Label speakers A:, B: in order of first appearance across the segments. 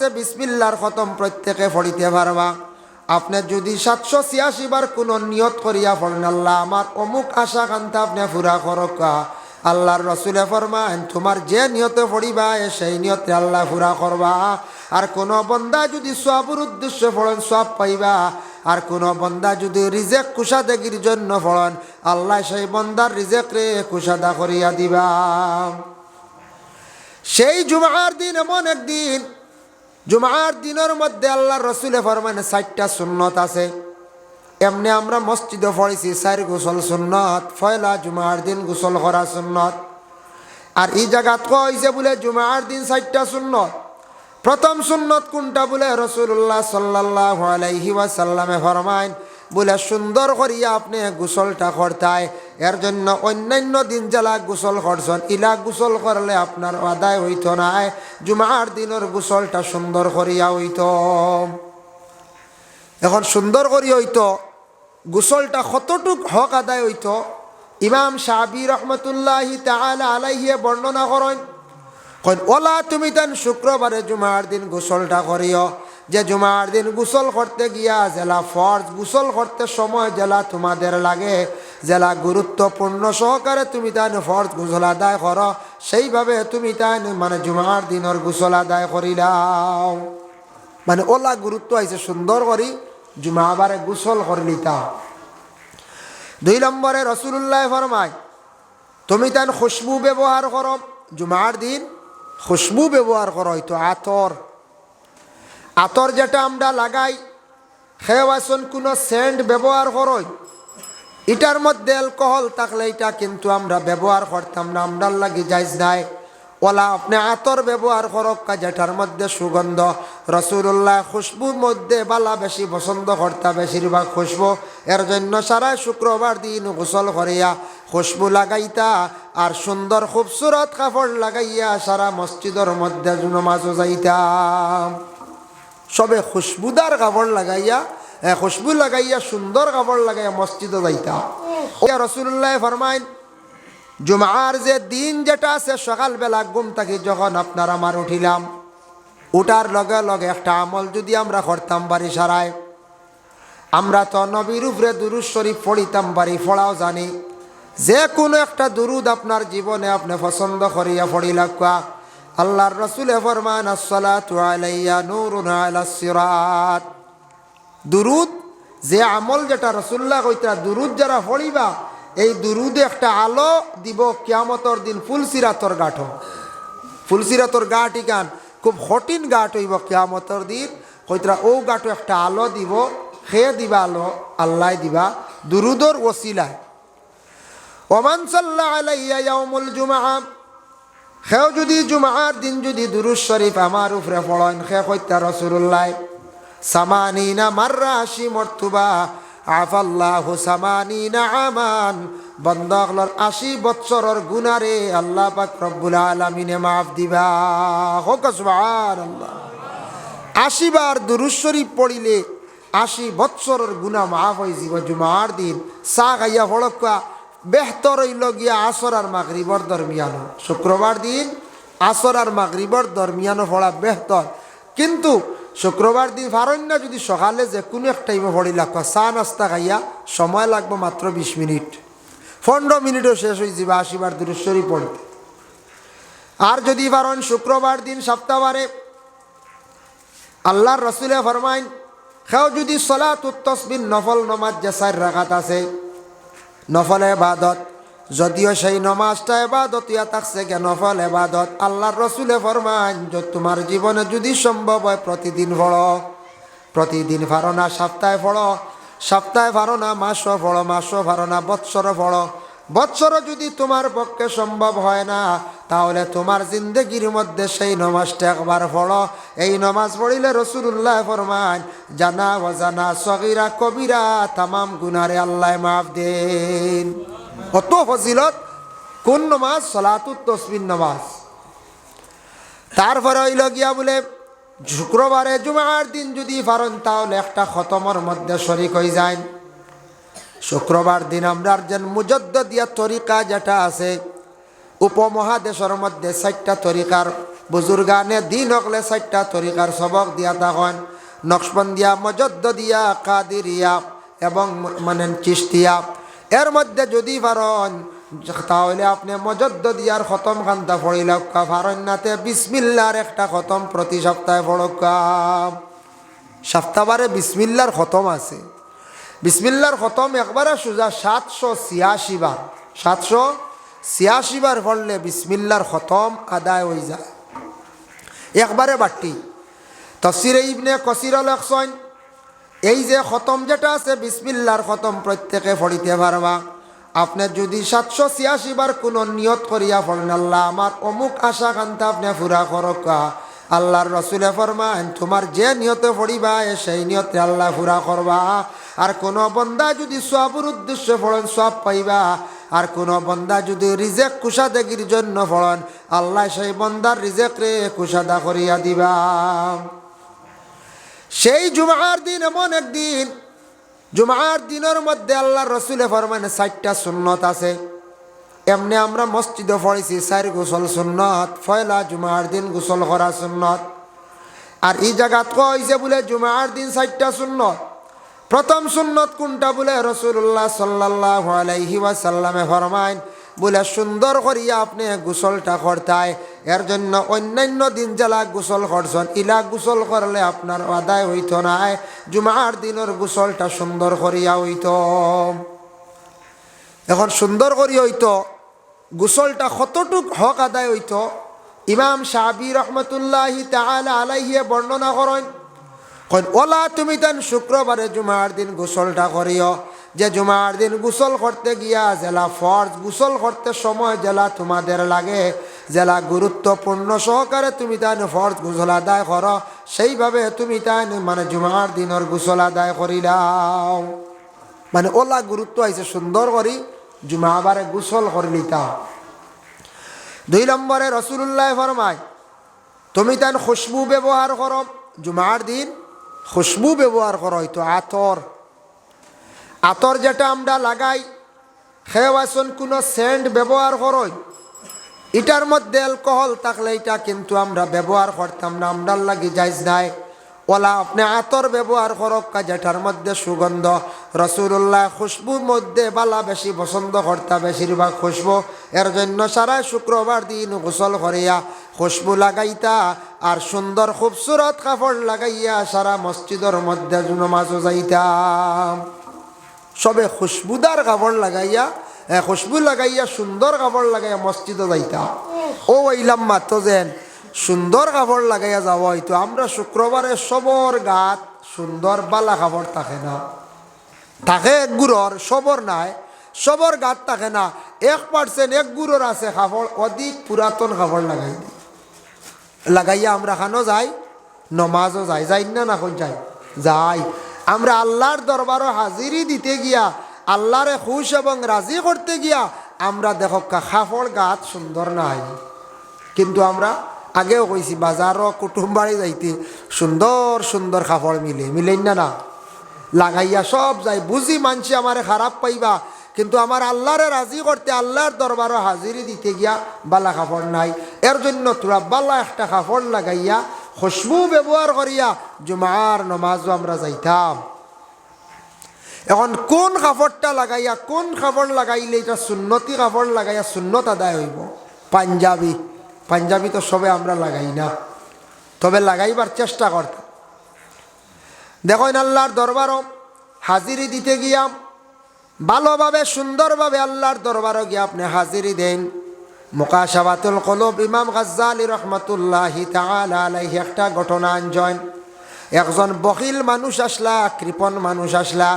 A: বিসমিল্লার খতম প্রত্যেকে পড়িতে পারবা। আপনি যদি সাতশো ছিয়াশি বার কোনো নিয়ত করিয়া পড়েন আল্লাহ আমার অমুক আশা কান্তা আপনি পুরা করকা। আল্লাহর রসুলে ফরমান তোমার যে নিয়তে পড়িবা সেই নিয়তে আল্লাহ পুরা করবা। আর কোনো বন্দা যদি সবের উদ্দেশ্যে পড়েন সব পাইবা। আর কোনো বন্দা যদি রিজেক কুষাদেগির জন্য পড়েন আল্লাহ সেই বন্দার রিজেক রে কুষাদা করিয়া দিবা। সেই জুমার দিন এমন একদিন জুমার দিনের মধ্যে আল্লাহ রসুলে ফরমানে ষাটটা সুন্নত আছে। এমনি আমরা মসজিদে পড়েছি, চার গোসল সুন্নত ফয়লা জুমার দিন গোসল করা সুন্নত। আর এই জায়গাত কইছে বলে, জুমার দিন ষাটটা সুন্নত। প্রথম সুন্নত কোনটা বলে রসুল্লাহ সাল্লাহ আলাইহি ওয়াসাল্লামে ফরমাইন বলে সুন্দর করিয়া আপনি গোসলটা করতায়। এর জন্য অন্যান্য দিন জেলা গোসল করছেন, ইলা গোসল করলে আপনার আদায় হইত নাই জুমার দিনের গোসলটা সুন্দর করিয়া হইত। এখন সুন্দর করি হইত, গোসলটা কতটুক হক আদায় হইত, ইমাম সাহাবি রহমতুল্লাহি তাআলা আলাইহিয়ে বর্ণনা করেন ওলা তুমি তান শুক্রবারে জুমার দিন গোসলটা করিও। যে জুমার দিন গোসল করতে গিয়া, জেলা ফর্জ গোসল করতে সময় জেলা তোমাদের লাগে। জেলা গুরুত্বপূর্ণ সহকারে তুমি তান ফর্জ গোসল আদায় করো। সেইভাবে তুমি তান মানে জুমার দিনের গোসল আদায় করিলাও। মানে ওলা গুরুত্ব আইছে সুন্দর করি, জুমাবারে গোসল করে নিতা দুই নম্বরে রসুল্লাহ ফরমায়, তুমি তান খুশবু ব্যবহার করো। জুমার দিন খুশবু ব্যবহার করো, হয়তো আতর আতর যেটা আমরা লাগাই খেয়ে কোনো সেন্ট ব্যবহার করই এটার মধ্যে অ্যালকোহল থাকলে এটা কিন্তু আমরা ব্যবহার করতাম না আমরার লাগি যাইজ নাই। ওলা, আপনি আতর ব্যবহার করক যেটার মধ্যে সুগন্ধ। রসুল্লাহ খুশবুর মধ্যে বালা বেশি পছন্দ করতা, বেশিরভাগ খুশবু। এর জন্য সারা শুক্রবার দিন গোসল করিয়া খুশবু লাগাইতা, আর সুন্দর খুবসুরত কাপড় লাগাইয়া সারা মসজিদের মধ্যে নমাজও যাইতাম সবে খুশবুদার কাপড় লাগাইয়া খুশবু লাগাইয়া, সুন্দর কাপড় লাগাইয়া মসজিদে যাইতাম রসুল্লাহ ফরমাইন, জুমার যে দিন যেটা আছে, সকালবেলা ঘুম থাকি যখন আপনার আমার উঠিলাম, উঠার লগে লগে একটা আমল যদি আমরা করতাম বাড়ি সারায়। আমরা তো নবীর উপরে দুরুদ শরীফ পড়িতাম বাড়ি, পড়াও জানি। যে কোনো একটা দুরুদ আপনার জীবনে আপনি পছন্দ করিয়া পড়িলাকুয়া আল্লাহর রসুলে ফরমান আলাইয়া নূরুন আলা সিরাত। দুরুদ, যে আমল যেটা রসুল্লাহ কইতা, দুরুদ যারা পড়িবা, এই দুরুদে একটা আলো দিব কিয়ামতর দিন ফুলসিরাতর গাঠ। ফুলসিরাতর গাঠ ইকান খুব কঠিন গাঠ হইব কিয়ামতর দিন। কইতরা, ও গাঠো একটা আলো দিব খেয়ে দিবা আলো, আল্লাহ দিবা দুরুদর ওসিলায়। ওমান সাল্লাহ আলাইয়া ইয়াউমুল জুমআ সেও যদি জুমার দিন যদি দুরুজ শরীফ আমার উপরে পড়েন, সে কইতা রসুল্লাহ সামানিনা মাররা আশি মর্তুবা, আফাল্লাহু সামানিনা আমান। বন্ধকলর আশি বৎসরর গুনারে আল্লাহ পাক রব্বুল আলামিনে মাফ দিবা। হোক সুবহানাল্লাহ। আশি বার দুরুজ শরীফ পড়িলে আশি বৎসরের গুণা মাফ হয়ে যাব জুমার দিন। চা খাইয়া ফড়কা বেহতর হইল গিয়া আসর আর মাগরিবর দরমিয়ানো শুক্রবার দিন আসর আর মাগরিবর দরমিয়ানো পড়া বেহতর। কিন্তু শুক্রবার দিন ফারণ্য যদি সকালে যে কোনো এক টাইমে পড়ি লাগবা চা নাস্তা খাইয়া সময় লাগবে মাত্র বিশ মিনিট। পনেরো মিনিটও শেষ হয়ে যাবে আশিবার দূরেশ্বরী পড়তে। আর যদি পারেন শুক্রবার দিন সপ্তাহবারে আল্লাহর রসুলে ফরমাইন সেও যদি সলাত তসবিন নফল নমাজ যে চার রাখাত আছে নফল এবাদত। যদিও সেই নমাজটা এবাদত ইয়া থাকছে কে নফল এবাদত। আল্লাহর রসুলে ফরমান যে তোমার জীবনে যদি সম্ভব হয় প্রতিদিন পড়ো। প্রতিদিন ফারো না সপ্তাহে পড়ো। সপ্তাহে ফারো না মাসও পড়ো, মাসও ফারো না বৎসর যদি তোমার পক্ষে সম্ভব হয় না তাহলে তোমার জিন্দগির মধ্যে সেই নমাজটা একবার পড়ো। এই নমাজ পড়িলে রসুল্লাহ ফরমান জানা অজানা সগিরা কবিরা, তামাম গুনারে আল্লাহ মাফ দেন। কত ফজিলত? কোন নমাজ? সলাতুত তসবিন নমাজ। তারপরে হইল গিয়া বলে, শুক্রবারে জুমার দিন যদি পারেন, তাহলে একটা খতমর মধ্যে শরিক হয়ে যায় শুক্রবার দিন আমরা যেন মুজদ্দ দিয়া তরিকা যেটা আছে উপমহাদেশের মধ্যে চারটা তরিকার বুজুর্গানে দিন হকলে চারটা তরিকার সবক দিয়া তখন নকশবন্দিয়া মজদ্দ দিয়া কাদিরিয়া এবং মানে চিস্তিয়া এর মধ্যে যদি পারেন তাহলে আপনি মজদ্দ দিয়ার খতম খান্তা পড়িলকা ফারণ্যাতে বিসমিল্লার একটা খতম প্রতি সপ্তাহে পড়কা সপ্তাহবারে বিসমিল্লার খতম আছে। বিসমিল্লার খতম একবারে সোজা সাতশো ছিয়াশি বার। সাতশো ছিয়াশি বার পড়লে বিসমিল্লার খতম আদায় হয়ে যায়। একবারে বাট্টি তফসিরে ইবনে কসির লেখসন এই যে খতম যেটা আছে, বিসমিল্লার খতম প্রত্যেকে পড়িতে পারবা। আপনি যদি সাতশো ছিয়াশি বার কোনো নিয়ত করিয়া পড়েন, আল্লাহ আমার অমুক আশা কান্তা আপনি ফুরা করকা। আল্লাহর রসুলে ফরমান তোমার যে নিয়তে পড়িবা, এ সেই নিয়তে আল্লাহ ফুরা করবা। আর কোনো বন্দা যদি সবর উদ্দেশ্যে পড়েন, সব পাইবা। আর কোনো বন্দা যদি রিজেক কুষাদেগির জন্য পড়েন আল্লাহ সেই বন্দার রিজেক রে কুষাদা করিয়া দিবা। সেই জুমার দিন এমন একদিন, জুমার দিনের মধ্যে আল্লাহর রসুলে ফরমানে ষাটটা সুন্নত আছে। এমনি আমরা মসজিদে পড়েছি, চার গোসল সুন্নত ফয়লা জুমার দিন গোসল করা সুন্নত। আর এই জায়গাত কইছে বলে, জুমার দিন ষাটটা সুন্নত। প্রথম সুন্নত কোনটা বলে রসুল্লাহ সাল্লাহ আলাইহি ওয়াসাল্লামে ফরমাইন, বলে সুন্দর করিয়া আপনি গোসলটা করতায়, এর জন্য অন্যান্য দিন জেলা গোসল করছেন, ইলা গোসল করলে আপনার আদায় হইত নাই জুমার দিনের গোসলটা সুন্দর করিয়া হইত। এখন সুন্দর করি হইত, গোসলটা কতটুক হক আদায় হইত, ইমাম সাহাবি রহমতুল্লাহ তাহলে আলাইহিয়ে বর্ণনা করেন কন ওলা তুমি তেন শুক্রবারে জুমার দিন গোসলটা করিও। যে জুমার দিন গোসল করতে গিয়া, জেলা ফর্জ গোসল করতে সময় জেলা তোমাদের লাগে, জেলা গুরুত্বপূর্ণ সহকারে তুমি তাই ফর্জ গোসল আদায় করো, সেইভাবে তুমি তাই মানে জুমার দিনের গোসল আদায় করিলাও। মানে ওলা গুরুত্ব আইছে সুন্দর করি, জুমাবারে গোসল করে নিতাম দুই নম্বরে রসুল্লাহ ফরমায়, তুমি তান খুশবু ব্যবহার করো, জুমার দিন খুশবু ব্যবহার করো হয়তো আতর। আতর যেটা আমরা লাগাই খেয়াবাসন কোনো সেন্ট ব্যবহার করই। এটার মধ্যে অ্যালকোহল থাকলে এটা কিন্তু আমরা ব্যবহার করতাম না আমরার লাগি যাইজ নাই। ওলা, আপনি আতর ব্যবহার করক যেটার মধ্যে সুগন্ধ। রসুল্লাহ খুশবুর মধ্যে বালা বেশি পছন্দ করতা, বেশিরভাগ খুশবু। এর জন্য সারা শুক্রবার দিন গোসল করিয়া খুশবু লাগাইতা। আর সুন্দর খুবসুরত কাপড় লাগাইয়া সারা মসজিদের মধ্যে নমাজও যাইতাম। সবে খুশবুদার কাপড় লাগাইয়া খুশবু লাগাইয়া, সুন্দর কাপড় লাগাইয়া মসজিদে যাইতাম। ও ওইলাম মাত্র যেন সুন্দর কাপড় লাগাইয়া যাওয়া হয়তো আমরা শুক্রবারে সবর গাত, সুন্দর বালা কাপড় থাকে না। থাকে এক গুড়র, সবর নাই, সবর গাত থাকে না। এক পার্সেন্ট এক গুড়র আছে কাপড়, অধিক পুরাতন কাপড় লাগাই লাগাইয়া আমরা খানো যাই, নমাজও যাই যাই না না কোন যাই? যাই। আমরা আল্লাহর দরবারও হাজিরি দিতে গিয়া, আল্লাহরে খুশ এবং রাজি করতে গিয়া, আমরা দেখো কাপড় গাত সুন্দর নাই। কিন্তু আমরা আগেও কইছি, বাজারও কুটুম বাড়ি যাইতে সুন্দর সুন্দর কাপড় মিলে। মিলেন না না? লাগাইয়া সব যাই। বুঝি মানছি আমারে খারাপ পাইবা। কিন্তু আমার আল্লাহরে রাজি করতে আল্লাহর দরবারও হাজিরি দিতে গিয়া বালা কাপড় নাই। এর জন্য তোরা বালা একটা কাপড় লাগাইয়া, খুশবু ব্যবহার করিয়া জুমার নমাজও আমরা যাইতাম। এখন কোন কাপড়টা লাগাইয়া, কোন কাপড় লাগাইলে এটা সুন্নতি কাপড় লাগাইয়া সুন্নত আদায় হইব? পাঞ্জাবি। পাঞ্জাবি তো সবে আমরা লাগাই না। তবে লাগাইবার চেষ্টা করতাম। দেখেন আল্লাহর দরবারও হাজিরি দিতে গিয়া ভালোভাবে, সুন্দরভাবে আল্লাহর দরবারও গিয়ে আপনি হাজিরি দেন। মোকাশাবাতুল কলব, ইমাম গাজ্জালি রহমতুল্লাহি আলাইহি একটা ঘটনা আনজন একজন বকিল মানুষ আসলা, কৃপণ মানুষ আসলা।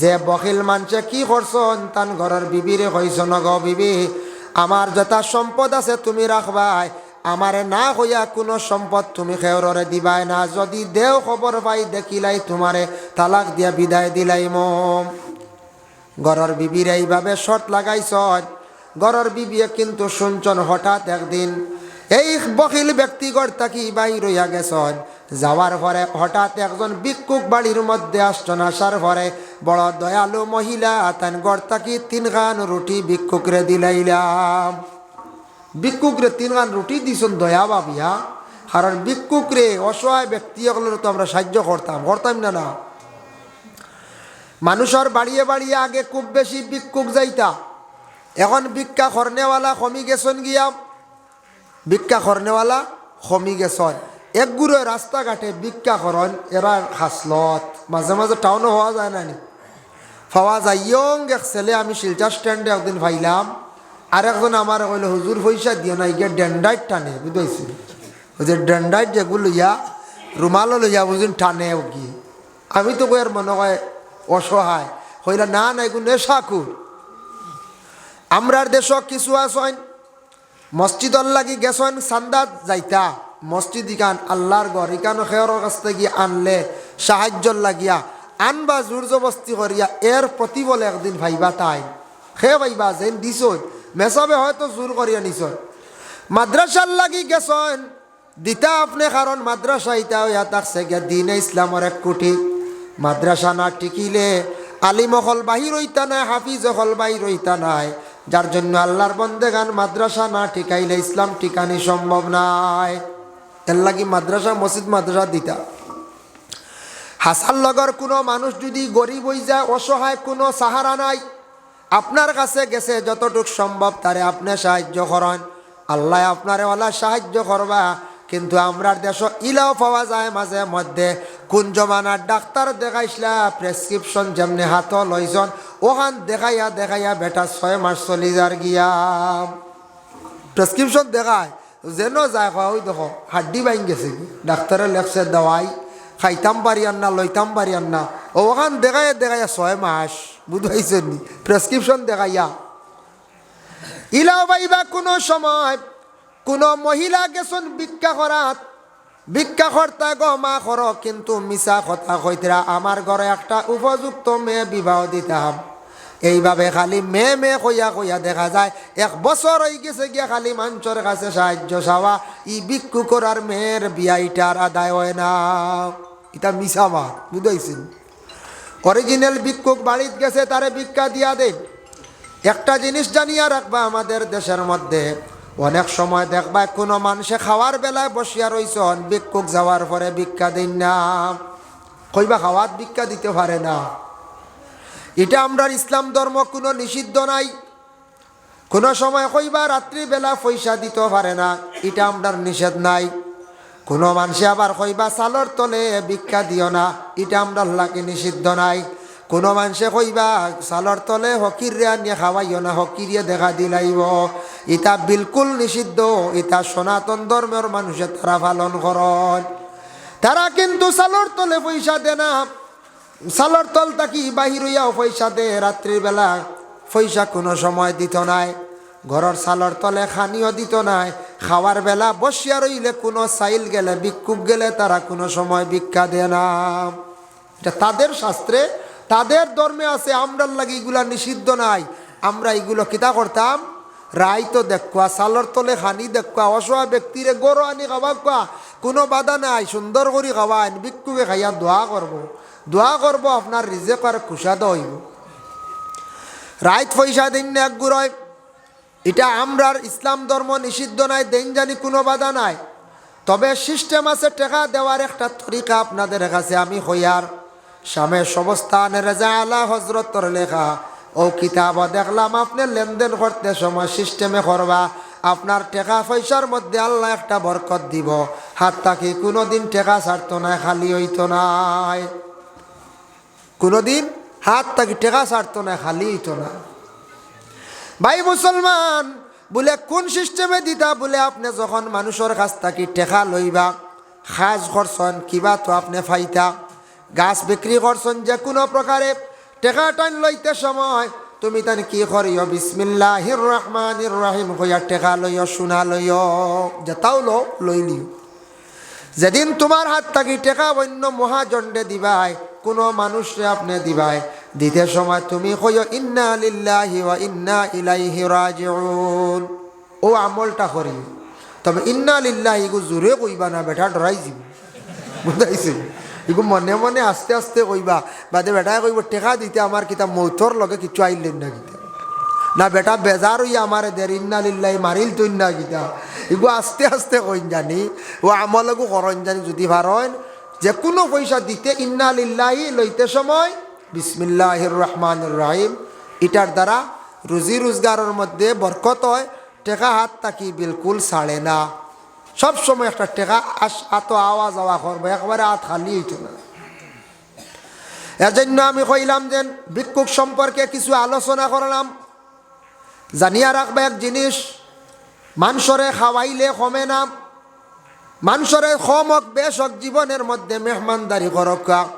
A: যে বকিল মানুষে কি করছন? তান ঘরের বিবিরে কইস নগ বিবি, আমার যথা সম্পদ আছে তুমি রাখবাই আমারে না হইয়া কোনো সম্পদ তুমি খেয়রে দিবাই না। যদি দেও খবর পাই দেখিলাই তোমারে তালাক দিয়া বিদায় দিলাই মম ঘরের বিবির এইভাবে শর্ট লাগাইছ। ঘরের বিবিয়ে কিন্তু শুনছন হঠাৎ একদিন, এই বকিল ব্যক্তিগর তাকি বাইর হইয়া গেছন? যাওয়ার পরে হঠাৎ একজন বিক্ষুক বাড়ির মধ্যে আসছেন, আসার পরে, বড় দয়ালু মহিলা, তান গড় তাকি তিন খান রুটি? ভিক্ষুকরে দিলাইলাম। ভিক্ষুকরে তিন গান রুটি দিছন দয়া বাবিয়া কারণ ভিক্ষুকরে অসহায় ব্যক্তি সকলের তো আমরা সাহায্য করতাম। করতাম না না। মানুষের বাড়িয়ে বাড়িয়ে আগে খুব বেশি ভিক্ষুক যাইতা। এখন ভিক্ষা খরনেওয়ালা কমি গেছন গিয়া, ভিক্ষা খরনেওয়ালা কমি গেছন একগুড়ো রাস্তাঘাটে ভিক্ষা করন এরা হাসলত মাঝে মাঝে টাউনও হওয়া যায় না নি পাওয়া যায়, ইয়ং এক ছেলে, আমি শিলচার স্ট্যান্ডে একদিন ভাইলাম। আর একজন আমার কইলে হুজুর পয়সা দিয়ে না ইগে ডেন্ডাইট টানে বুঝাইছি ওই যে ডেন্ডাইট যেগুলো লইয়া রুমালও লইয়া বুঝুন টানে ও কি? আমি তো কয়ের মনে হয় অসহায়। হইলা, না না, এগুলো নেশাকুর আমরার দেশ কিছু আসন মসজিদর লাগি গেছন, সান্দাত যাইতা। মসজিদ ইকান আল্লাহর ঘর, ইকানো খেয়র কাছ থেকে আনলে সাহায্যর লাগিয়া, আনবা জোর জবস্তি করিয়া, এর প্রতিবলে একদিন ভাইবা তাই সে ভাইবা, যেন দিছ মেসাবে হয়তো জোর করিয়া নিছ মাদ্রাসার লাগি গেছন। দিতা আপনি কারণ মাদ্রাসা ইতা হইয়া থাকছে গিয়া দিন ইসলামর এক কোটি। মাদ্রাসা না টিকিলে আলিমহল বাহির হইতা নাই, হাফিজ হল বাহির হইতা নাই। যার জন্য আল্লাহর বন্দেগান মাদ্রাসা না টিকাইলে ইসলাম টিকানি সম্ভব নাই। এর লাগি মাদ্রাসা, মসজিদ, মাদ্রাসা দিতা। হাসার লগর কোনো মানুষ যদি গরিব হই যায়, অসহায় কোনো সাহারা নাই। আপনার কাছে গেছে যতটুক সম্ভব, তারে আপনি সাহায্য করেন। আল্লাহ আপনারে ওলা সাহায্য করবা। কিন্তু আমরার দেশ ইলাও পাওয়া যায় মাঝে মধ্যে। কোন জমানার ডাক্তার দেখাইছিলা প্রেসক্রিপশন যেমনি হাত লইছন ওখান দেখাইয়া দেখাইয়া বেটা ছয় মাস চলি যার গিয়া। প্রেসক্রিপশন দেখায় যেন যায় কয়, ওই দেখো হাড্ডি বাইন গেছে। ডাক্তারে লেখছে দাওয়াই খাইতাম পারি আর না লইতাম পারি আর না ওখান দেখাইয়া দেখাইয়া ছয় মাস বুঝাইছেন প্রেসক্রিপশন দেখাইয়া। ইলাও বাইবা কোনো সময় কোনো মহিলা গেছন ভিক্ষা করাত ভিক্ষা কর্তা গো মা কর কিন্তু মিশা কথা কইতরা আমার ঘরে একটা উপযুক্ত মেয়ে বিবাহ দিতাম এইভাবে খালি মেয়ে মেয়ে কইয়া কইয়া দেখা যায়, এক বছর হয়ে গেছে গিয়া খালি মানুষের কাছে সাহায্য চাওয়া ই ভিক্ষু করার মেয়ের বিয়া ইটার আদায় হয় না। এটা মিশা মাত বুঝাইছেন অরিজিনাল ভিক্ষুক বাড়িত গেছে তারে ভিক্ষা দিয়া দেন একটা জিনিস জানিয়া রাখবা আমাদের দেশের মধ্যে অনেক সময় দেখবা কোনো মানুষে খাওয়ার বেলায় বসিয়া রইছন ভিক্ষুক যাওয়ার পরে ভিক্ষা দিন না। কইবা খাওয়াত ভিক্ষা দিতে পারে না। এটা আমরা ইসলাম ধর্ম কোনো নিষিদ্ধ নাই। কোনো সময় কইবা রাত্রিবেলা পয়সা দিতে পারে না, এটা আমরা নিষেধ নাই। কোনো মানুষে আবার কইবা চালর তলে ভিক্ষা দিও না, এটা আমরা আল্লাহকে নিষিদ্ধ নাই। কোনো মানুষে কইবা চালর তলে হকিরে আনিয়ে খাওয়াইও না হকিরিয়ে দেখা দিলাইব ইতা বিলকুল নিষিদ্ধ, ইতা সনাতন ধর্মের মানুষে তারা পালন করন তারা কিন্তু চালর তলে পয়সা দে না। চালর তল তাকি বাহির হইয়াও পয়সা দে রাত্রির বেলা পয়সা কোনো সময় দিত নাই। ঘরের চালর তলে খানিও দিত নাই। খাওয়ার বেলা বসিয়া রইলে কোনো চাইল গেলে ভিক্ষুক গেলে তারা কোনো সময় ভিক্ষা দেয় না। এটা তাদের শাস্ত্রে তাদের ধর্মে আছে, আমরার লাগে এগুলা নিষিদ্ধ নাই। আমরা এগুলো কিতা করতাম? রায় তো দেখুয়া, সালর তলে খানি দেখুয়া, অসহায় ব্যক্তিরে গরু আনি খাওয়া কোয়া কোনো বাধা নাই, সুন্দর করে খাওয়াইন, ভিক্ষুকে খাইয়া দোয়া করব। দোয়া করব, আপনার রিজেক আর খুশাদ হইব। রাইত পয়সা দিন এক গুড়য়। এটা আমরার ইসলাম ধর্ম নিষিদ্ধ নাই, দেন জানি কোনো বাধা নাই। তবে সিস্টেম আছে, টেকা দেওয়ার একটা তরিকা আপনাদের কাছে আমি হইয়ার। স্বামী সমস্থান রেজা আলা হজরতর লেখা। ও কিতাব দেখলাম, আপনি লেনদেন করতে সময় সিস্টেমে করবা। আপনার টেকা পয়সার মধ্যে আল্লাহ একটা বরকত দিব। হাত তাকে কোনোদিন টেকা ছাড়তো না, খালি হইতো নাই কোনোদিন হাত তাকে টেকা ছাড়তো না, খালি হইতো না। ভাই মুসলমান, বলে কোন সিস্টেমে দিতা? বলে আপনি যখন মানুষের কাছ থাকি টেকা লইবা সাজ করছেন কিবা তো আপনি ফাইতা। গাছ বিক্রি করছেন যে কোনো প্রকারে, টেকা টান লইতে সময়, তুমি তান কি করিও? বিসমিল্লাহির রহমানির রহিম হইয়া টেকা লইও, সোনা লইও যেটাও লো লইলিও যেদিন তোমার হাত থাকি টেকা অন্য মহাজণ্ডে দিবাই, কোনো মানুষরে আপনি দিবাই। দিতে সময় তুমি কইও, ইন্না লিল্লাহি ওয়া ইন্না ইলাইহি রাজিউন। ও আমলটা করি তবে ইন্না লিল্লাহি গো, জোরে কইবা না, বেটা, ডরাই যাব বুঝাইছে? এগো মনে মনে আস্তে আস্তে কইবা, বাদে বেটাই কইব টেকা দিতে আমার কিতা মৌতর লগে কিছু আইলেন না কিতা? না বেটা, বেজার হইয়া আমার দের, ইন্না লিল্লাই মারিল তুই না গীতা এগু আস্তে আস্তে কইন জানি, ও আমলগু করন জানি, যদি পারেন যে কোনো পয়সা দিতে ইন্না লিল্লাহি লইতে সময়, বিসমিল্লাহির রহমানুর রাহিম এটার দ্বারা রুজি রোজগারের মধ্যে বরকত হয় টেকা হাত তাকি বিলকুল ছাড়ে না। সব সময় একটা টেকা আস এত আওয়াজ আওয়া করব, একবারে হাত খালি না। এর জন্য আমি কইলাম যে ভিক্ষুক সম্পর্কে কিছু আলোচনা করলাম। জানিয়া রাখবে এক জিনিস, মানুষরে খাওয়াইলে কমে না। হোক, বেশ হোক, জীবনের মধ্যে মেহমানদারি করকা।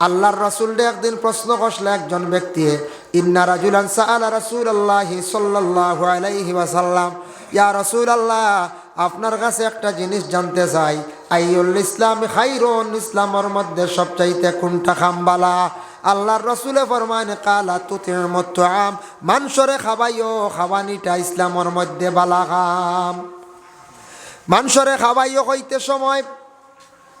A: আল্লাহর রসুল একদিন প্রশ্ন করছিল একজন ব্যক্তি, ইন্না রাজুলান সাআলা রাসূল আল্লাহি সাল্লাল্লাহু আলাইহি ওয়াসাল্লাম। ইয়া রাসূল আল্লাহ আপনার কাছে একটা জিনিস জানতে চাই। আইউল ইসলাম খাইরুন, ইসলামের মধ্যে সবচাইতে কোনটা খামবালা? আল্লাহর রসুলে ফরমানে কালা তুতির মতো আম মানুষরে খাবাইও খাবানিটা ইসলামের মধ্যে বালা খাম মানুষরে খাবাইও কইতে সময়,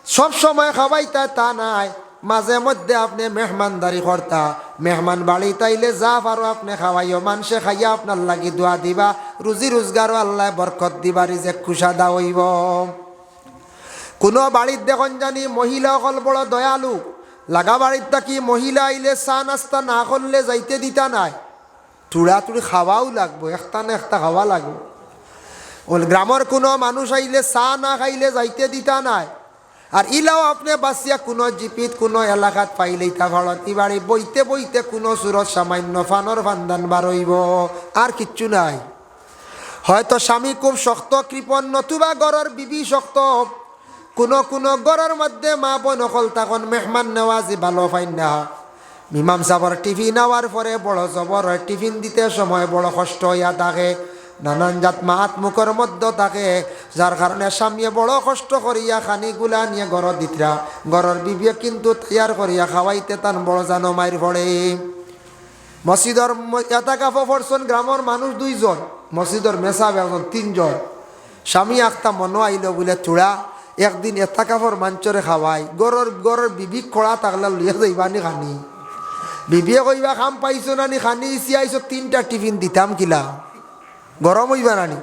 A: সব সময় খাবাইতা তা নাই। মাঝে মধ্যে আপনি মেহমানদারি করতা, মেহমান বাড়ি তাইলে যা পারো আপনি খাওয়াইও মানুষে খাইয়া আপনার লাগি দোয়া দিবা, রুজি রোজগারও আল্লাহ বরকত দিবা, রিজেক খুশা দা হইব। কোনো বাড়ির দেখুন জানি মহিলা অকল বড় দয়ালু, লাগা বাড়ির থাকি মহিলা আইলে চা নাস্তা না করলে যাইতে দিতা নাই। তুড়া তুড়ি খাওয়াও লাগবো, একটা না একটা খাওয়া লাগবো। গ্রামের কোনো মানুষ আইলে চা না খাইলে যাইতে দিতা নাই। আর ইলাও আপনি বাসিয়া কোনো জিপিত, কোনো এলাকাত পাইলেই তা ভাড়তি। বইতে বইতে কোনো সুরত সামান্য ফানর ফান্দান বারইব। আর কিচ্ছু নাই। হয়তো স্বামী খুব শক্ত, কৃপণ, নতুবা গড়র বিবি শক্ত। কোনো কোনো গড়ের মধ্যে মা বোন অকল তখন মেহমান নেওয়াজি ভালো ফাইন না মিমাম সাবর টিফিন নেওয়ার পরে বড় জবর টিফিন দিতে সময় বড় কষ্ট হইয়া থাকে নানান জাত মাত মুখের মধ্য থাকে যার কারণে স্বামীয়ে বড় কষ্ট করিয়া খানিগুলা নিয়ে গড় দিতরা। গড়ের বিবিয়ে কিন্তু তৈয়ার করিয়া খাওয়াইতে তান বড় জানো মাইর পড়ে মসজিদর এটা কাপড় পড়ছেন গ্রামের মানুষ দুইজন মসজিদর মেসাব একজন তিনজন। স্বামী আখতা মনো আইল বলে, চূড়া, একদিন এটা কাপড় মাঞ্চরে খাওয়াই গরর গরর বিবি খোড়া থাকলে লিয়া যাইবানি খানি? বিবিয়ে কইবা, খাম পাইছো নানি খানি ইসি আইছো তিনটা টিফিন দিতাম কিলা। গরম হইবা নানি।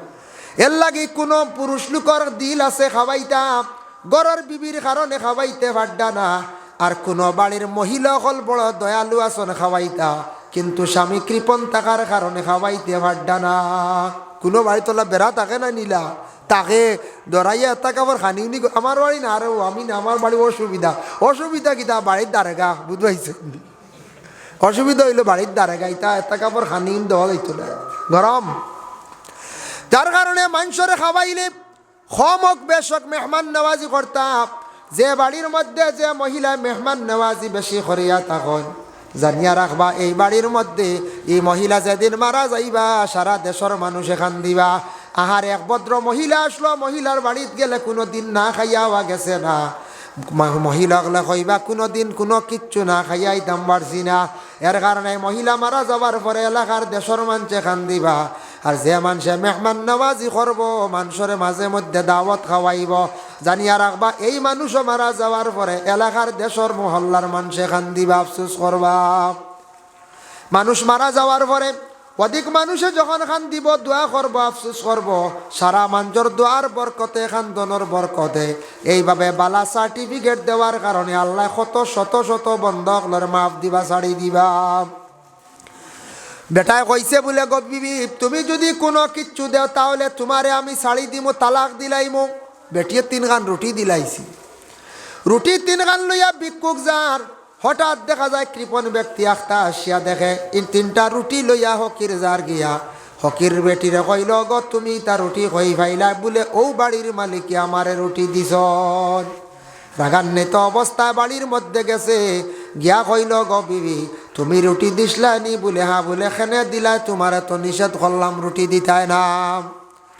A: এর লাগি কোনো পুরুষ লোকর দিল আছে খাওয়াইতাম গরর বিবির কারণে খাওয়াইতে পারডা না। আর কোনো বাড়ির মহিলা হল বড় দয়ালু আসন খাওয়াইতা কিন্তু স্বামী কৃপণ থাকার কারণে খাওয়াইতে পারডা না। কোনো বাড়ি তোলা বেড়া থাকে না নিলা। তাকে দরাইয়া এটা কাপড় খানি নি আমার বাড়ি না আরে আমি না আমার বাড়ি অসুবিধা। অসুবিধা কিতা বাড়ির দ্বারেগা বুঝবাইছে অসুবিধা হইল বাড়ির দ্বারেগা ইতা এটা কাপড় খানি দেওয়া যাইতো না। গরম যার কারণে মানুষরে খাওয়াইলে খমক বেশক মেহমান নওয়াজি করতাম যে বাড়ির মধ্যে যে মহিলা মেহমান নওয়াজি বেশি করিয়া তখন জানিয়া রাখবা, এই বাড়ির মধ্যে এই মহিলা যেদিন মারা যাইবা, সারা দেশের মানুষ এখান দিবা। আহার এক ভদ্র মহিলা আসলো, মহিলার বাড়িত গেলে কোনো দিন না খাইয়াওয়া গেছে না। মহিলাগুলা কইবা কোনো দিন কোনো কিচ্ছু না খাইয়াই দাম বাড়ছি না। এর কারণে মহিলা মারা যাবার পরে এলাকার দেশর মানুষে খান দিবা। আর যে মানুষে মেহমান নামাজি করব, মানুষের মাঝে মধ্যে দাওয়াত খাওয়াইব, জানিয়া রাখবা, এই মানুষও মারা যাওয়ার পরে এলাকার দেশর মহল্লার মানুষে খান দিবা, আফসুস করবা। মানুষ মারা যাওয়ার পরে অধিক মানুষে যখন খান দিব, দোয়া করব, আফসুস করব, সারা মানুষের দোয়ার বরকতে খান্দনের বরকতে। এইভাবে বালা সার্টিফিকেট দেওয়ার কারণে আল্লাহ কত শত শত বন্ধকলের মাফ দিবা, ছাড়ি দিবা। বেটায় কইছে বলে, গো বিবি, তুমি যদি কোনো কিচ্ছু দেও, তাহলে তোমারে আমি শাড়ি দিমো, তালাক দিলাইমো। বেটিয়ে তিন গান রুটি দিলাইছি। রুটি তিন গান লইয়া ভিক্ষুক যার হঠাৎ দেখা যায় কৃপণ ব্যক্তি আখতা আসিয়া দেখে তিনটা রুটি লইয়া হকির যার গিয়া। হকির বেটিরে কইল গ তুমি তার রুটি কই ভাইলা বলে ও বাড়ির মালিকে আমারে রুটি দিছ রাগান্বিত অবস্থা বাড়ির মধ্যে গেছে। গিয়া কইল গ বিবি, তুমি রুটি দিসলা নি বলে? হা, বলে খেনে দিলাই, তোমার তো নিষেধ করলাম রুটি দিতাই না।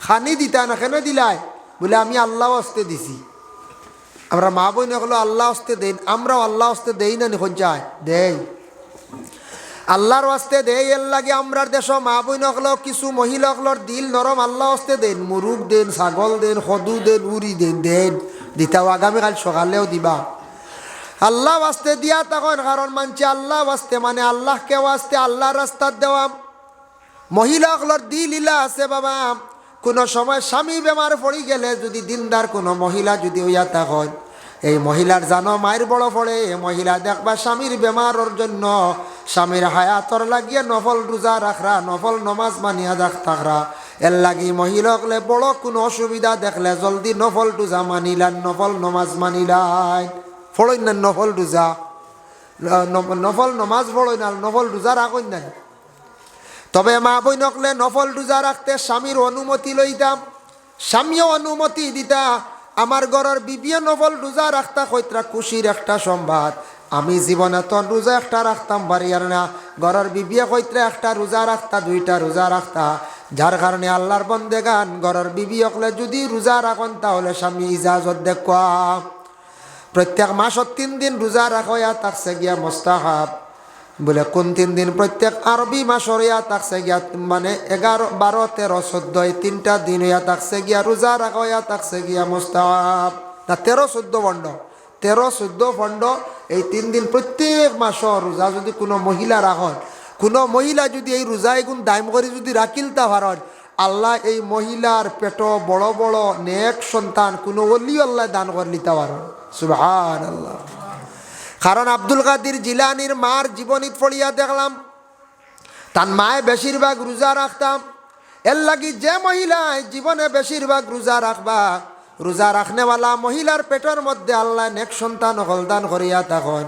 A: খানি দিতাই না খেনে দিলাই? বলে আমি আল্লাহ আসতে দিছি। আমরা মা বোন হলো আল্লাহ আসতে দেন আমরাও আল্লাহ আসতে দেই না নিখন চাই দেই। আল্লাহর আসতে দেই, এর লাগে আমরার দেশ, মা বোন হলো কিছু মহিলা হলোর দিল নরম আল্লাহ আসতে দেন, মুরুগ দেন, ছাগল দেন, সদু দেন, উড়ি দেন দেন। দিতাও আগামীকাল সকালেও দিবা। আল্লাহ ওয়াস্তে দিয়া তখন, কারণ মানছে আল্লাহ ওয়াস্তে মানে আল্লাহকে ওয়াস্তে আল্লাহ রাস্তার দেওয়া। মহিলাগুলোর দিল ইলা আছে বাবা। কোনো সময় স্বামী বেমার পড়ি গেলে যদি দিনদার কোনো মহিলা যদি হইয়া থাকেন এই মহিলার জানো মায়ের বড় পড়ে এই মহিলা দেখবা স্বামীর বেমারের জন্য স্বামীর হায়াতর লাগিয়ে নফল রোজা রাখরা নফল নমাজ মানিয়া দেখ থাকরা এর লাগি মহিলাকলে বড় কোনো অসুবিধা দেখলে জলদি নফল রোজা মানিলান নফল নমাজ মানিলান ফড়ই না নফল রোজা নফল নমাজ পড়ই না নফল রোজা রাখই না তবে মা বই নকলে নফল রোজা রাখতে স্বামীর অনুমতি লইতাম। স্বামীও অনুমতি দিতা, আমার ঘরের বিবিয়ে নফল রোজা রাখতা কইত্রা খুশির একটা সম্বাদ আমি জীবনে তো রোজা একটা রাখতাম আর না। ঘরের বিবিয়ে কইত্রা একটা রোজা রাখতা, দুইটা রোজা রাখতা। যার কারণে আল্লাহর বন্দে গান, ঘরের বিবি অকলে যদি রোজা রাখেন, তাহলে স্বামী ইজাজত দেখুয়া। প্রত্যেক মাসত তিন দিন রোজা রাখয়া তাকছে গিয়া মোস্তাহাব। বলে, কোন তিন দিন প্রত্যেক আরবি মাসর ইয়া তাকছে গিয়া মানে এগারো, বারো, তেরো, চোদ্দ, এই তিনটা দিন ইয়া তাকছে গিয়া, রোজা রাখয়া তাকছে গিয়া, মোস্তাহাব। না, তেরো, চোদ্দ বন্ড তেরো, চোদ্দ ফন্ড এই তিন দিন প্রত্যেক মাসর রোজা যদি কোনো মহিলা রাখেন, কোনো মহিলা যদি এই রোজা এগুন দাম করে যদি রাখিলতা ভারত, আল্লাহ এই মহিলার পেট বড় বড়, নেক সন্তান কোনো অলি আল্লাহ দান করে নিতে পারেন সুবহান আল্লাহ কারণ আব্দুল কাদির জিলানির মার জীবনী পড়িয়া দেখলাম। তার মায়ে বেশিরভাগ রোজা রাখতাম। এর লাগি যে মহিলায় জীবনে বেশিরভাগ রোজা রাখবা, রোজা রাখনেওয়ালা মহিলার পেটের মধ্যে আল্লাহ নেক সন্তান হলদান করিয়া তখন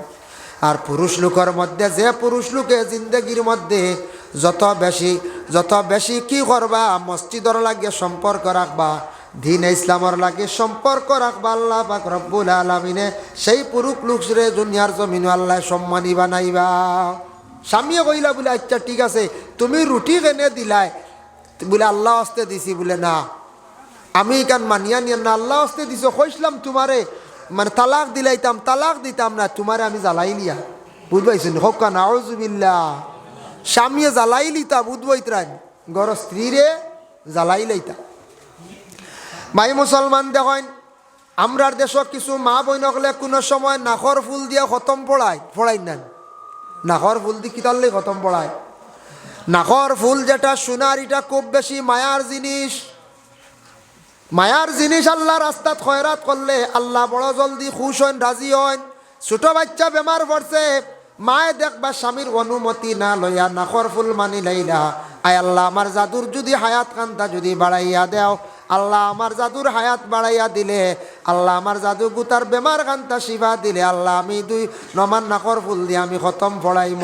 A: আর পুরুষ লোকের মধ্যে, যে পুরুষ লোকে জিন্দগির মধ্যে যত বেশি যত বেশি কি করবা, মসজিদর লাগে সম্পর্ক রাখবা দিন ইসলামর লাগে সম্পর্ক রাখবা আল্লাহ পাক রব্বুল আলমিনে। সেই পুরুষ লোকরে দুনিয়ার জমিন আল্লাহ সম্মানী বানাইবা। স্বামীয়ে কইলা বলে আচ্ছা ঠিক আছে, তুমি রুটি কেনে দিলাই? বলে, আল্লাহ হস্তে দিছি। বলে, না, আমি কান মানিয়া নিয়ে না, আল্লাহ হস্তে দিছ কইসলাম তোমারে মানে তালাক দিলাইতাম, তালাক দিতাম না, তোমারে আমি জ্বালাই লিয়া বুঝবাইছেন? হকা নাউজুবিল্লা স্বামীয়ে জ্বালাই লিতা বুঝবাইতরান গর স্ত্রীরে জ্বালাই লাইতা। মাই মুসলমান দেখেন, আমরার দেশ কিছু মা বইন হলে কোনো সময় নাখর ফুল দিয়ে খতম পড়ায় পড়াই নেন। নাখর ফুল দিয়ে কিতাল্লে খতম পড়ায় নাখর ফুল যেটা সোনার এটা খুব বেশি মায়ার জিনিস মায়ার জিনিস আল্লাহ রাস্তাত খয়রাত করলে আল্লাহ বড় জলদি খুশ হন রাজি হন ছোট বাচ্চা বেমার পড়ছে মায়ে দেখবা স্বামীর অনুমতি না লইয়া নাখর ফুল মানি লাইলা আয় আল্লাহ আমার জাদুর যদি হায়াত কান্তা যদি বাড়াইয়া দেও। আল্লাহ আমার জাদুর হায়াত বাড়াইয়া দিলে, আল্লাহ আমার জাদু গুতার বেমার কান্তা শিবা দিলে, আল্লাহ আমি দুই নমান নাকর ফুল দিয়ে আমি খতম পড়াইম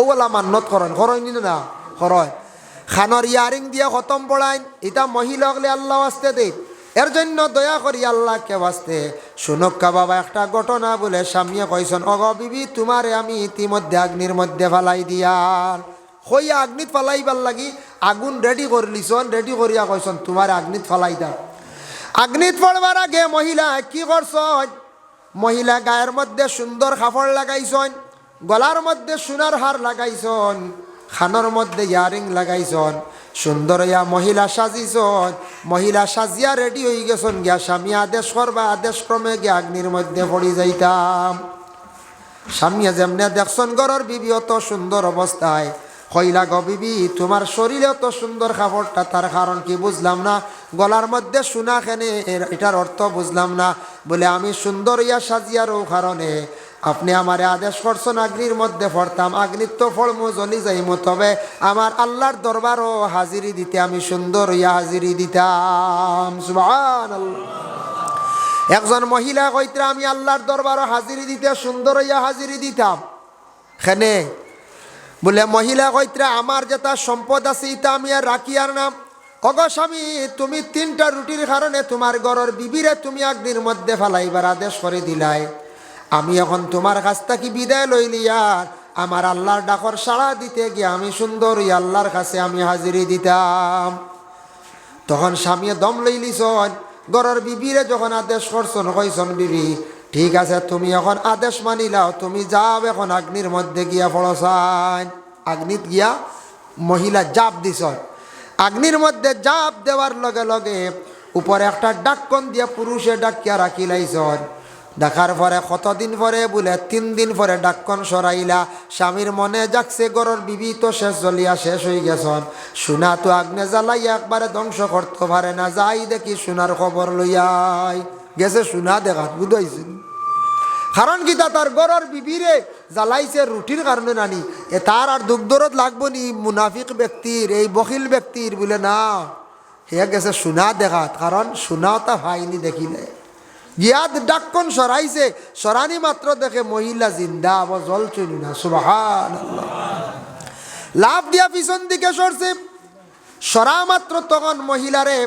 A: ওলা মান্নত করেন করইনি না? করয় খানর ইয়ারিং দিয়ে খতম পড়াইন এটা মহিলা হলে আল্লাহ আসতে দে। এর জন্য দয়া করি আল্লাহকে বাঁচতে শুনক্কা বাবা, একটা ঘটনা বলে স্বামীয়ে কইসন অগ বিবি তোমারে আমি ইতিমধ্যে আগ্নির মধ্যে ফালাই দিয়ার হইয়া আগ্নিত ফালাইবার লাগি আগুন রেডি করলিছন রেডি করিয়া কইসন তোমার আগ্নিত ফালাই দাও আগ্নিত পড়বার আগে মহিলা, কি করছন মহিলা গায়ের মধ্যে সুন্দর কাপড় লাগাইছন গলার মধ্যে সোনার হার লাগাইছন খানোর মধ্যে ইয়ারিং লাগাইছন সুন্দর ইয়া মহিলা সাজিছন মহিলা সাজিয়া রেডি হয়ে গেছন গিয়া স্বামী আদেশ করবা আদেশ ক্রমে গিয়া আগ্নির মধ্যে পড়ি যাইতাম। স্বামীয়ে যেমনে দেখছন গরর বিবি অত সুন্দর অবস্থায় কইলা গো বিবি, তোমার শরীরে অত সুন্দর খাবারটা তার কারণ কি বুঝলাম না? গলার মধ্যে সোনা খেনে এটার অর্থ বুঝলাম না। বলে, আমি সুন্দর ইয়া সাজিয়ারও কারণে, আপনি আমার আদেশ করছেন, আগ্নির মধ্যে পড়তাম। আগ্নির তো ফলমু জ্বলি যাইমু, তবে আমার আল্লাহর দরবারও হাজিরি দিতে, আমি সুন্দর ইয়া হাজিরি দিতাম। একজন মহিলা কইত্রা আমি আল্লাহর দরবারও হাজিরি দিতে, সুন্দর ইয়া হাজিরি দিতাম। খেনে বলে, মহিলা কইত্রা, আমার যেটা সম্পদ আছে ইটা আমি আর রাখি আর নাম। অগ স্বামী, তুমি তিনটা রুটির কারণে তোমার ঘরের বিবিরে তুমি একদিন মধ্যে ফেলাইবার আদেশ করে দিলাই। আমি এখন তোমার কাছ থেকে বিদায় লইলি আর আমার আল্লাহর ডাকর সাড়া দিতে গিয়ে আমি সুন্দর, আল্লাহর কাছে আমি হাজিরি দিতাম। তখন স্বামী দম লইলি লইলিছন গরর বিবিরে যখন আদেশ করছন, কইছন, বিবি ঠিক আছে, তুমি এখন আদেশ মানিলাও তুমি যাও এখন আগ্নির মধ্যে গিয়া পড়সান আগ্নিত গিয়া মহিলা জাপ দিছন। আগ্নির মধ্যে জাপ দেওয়ার লগে লগে উপরে একটা ডাক্কন দিয়া পুরুষে ডাকিয়া রাখিলাইছন দেখার পরে কতদিন পরে বলে, তিন দিন পরে ডাক্কন সরাইলা। স্বামীর মনে যাকছে গরর বিবি তো শেষ জ্বলিয়া শেষ হয়ে গেছন। সোনা তো আগ্নে জ্বালাইয়া একবারে ধ্বংস করতে পারে না, যাই দেখি সোনার খবর লইয়াই। গেছে সোনা দেখাত, বুঝাইছেন? কারণ কিতা তার গরর বিবিরে জ্বালাইছে রুটির কারণে নানি? এ তার আর দুগ্ধরত লাগবো নি, মুনাফিক ব্যক্তির, এই বকিল ব্যক্তির বলে না। হে গেছে সোনা দেখাত, কারণ সোনাও তা ভাইনি দেখিলে। গিয়াদ ডাক্কন সরাইছে, সরানি মাত্র দেখে মহিলা জিন্দা আবার জল চলি না সুবাহান লাভ দিয়া পিছন দিকে সরছে। সরা মাত্র তখন মহিলারে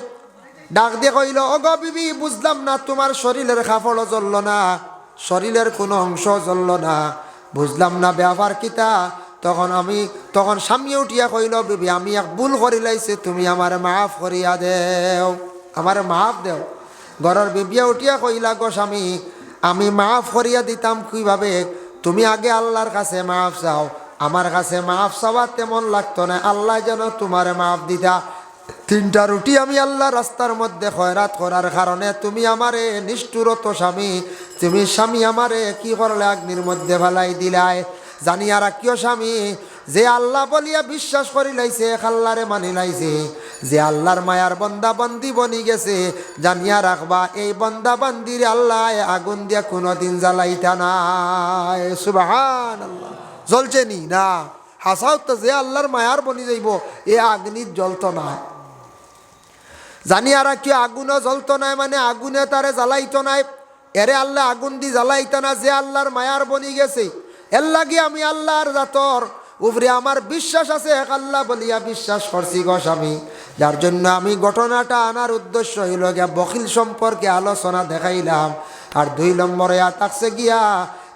A: ডাক দিয়ে কইল অগ বিবি, বুঝলাম না তোমার শরীরের কাপড়ও জ্বলল না। শরীরের কোনো অংশ জ্বলল না। বুঝলাম না ব্যাপার কিতা তখন আমি, তখন স্বামী উঠিয়া কইল বিবি, আমি এক ভুল করি লাইছে তুমি আমার মাফ করিয়া দেও। আমার মাফ দেও। ঘরের বিবিয়া উঠিয়া কইলা গো স্বামী, আমি মাফ করিয়া দিতাম কীভাবে? তুমি আগে আল্লাহর কাছে মাফ চাও। আমার কাছে মাফ চাওয়া তেমন লাগতো না। আল্লাহ যেন তোমার মাফ দিতা। তিনটা রুটি আমি আল্লাহ রাস্তার মধ্যে খয়রাত করার কারণে তুমি আমারে নিষ্ঠুরত স্বামী। তুমি স্বামী আমারে কি করলে অগ্নির মধ্যে ফেলাই দিলাই? জানিয়া রাখিও স্বামী? যে আল্লাহ বলিয়া বিশ্বাস করি লাইছে আল্লাহরে মানি লাইছে। যে আল্লাহর মায়ার বন্দা বন্দি বনি গেছে, জানিয়া রাখবা, এই বন্দা বন্দির আল্লাহ আগুন দিয়া কোনোদিন জ্বালাইতা নাই। সুবাহান আল্লাহ জ্বলছে নি? না। হাসাও তো যে আল্লাহর মায়ার বনি যাইব, এ আগ্নির জ্বলত না জানি আর কি আগুনও জ্বলতো নাই মানে আগুনে তারে জ্বালাইতো নাই। এরে আল্লাহ আগুন দি জ্বালাইতো না যে আল্লাহর মায়ার বনি গেছে। এর লাগি আমি আল্লাহর জাতর উপরে আমার বিশ্বাস আছে, এক আল্লাহ বলিয়া বিশ্বাস করছি গো স্বামী যার জন্য আমি ঘটনাটা আনার উদ্দেশ্য হইল গিয়া বকিল সম্পর্কে আলোচনা দেখাইলাম। আর দুই নম্বরে আটাকছে গিয়া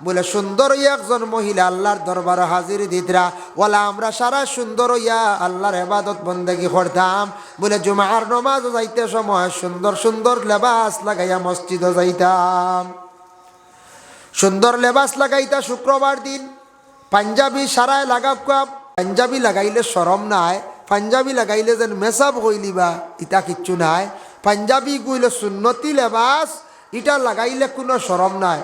A: বলে, সুন্দর একজন মহিলা আল্লাহর দরবার হাজির দিতরা। ওলা আমরা সারা সুন্দর হইয়া আল্লাহর এবাদত বন্দেগি করতাম। বলে, জুমার নমাজ যাইতে সময় সুন্দর সুন্দর লেবাস লাগাইয়া মসজিদও যাইতাম। সুন্দর লেবাস লাগাইতা শুক্রবার দিন। পাঞ্জাবি সারায় লাগাব কাপ। পাঞ্জাবি লাগাইলে সরম নাই। পাঞ্জাবি লাগাইলে যেন মেসাব হইলিবা ইটা কিচ্ছু নাই। পাঞ্জাবি কইলে সুন্নতি লেবাস, ইটা লাগাইলে কোনো সরম নাই।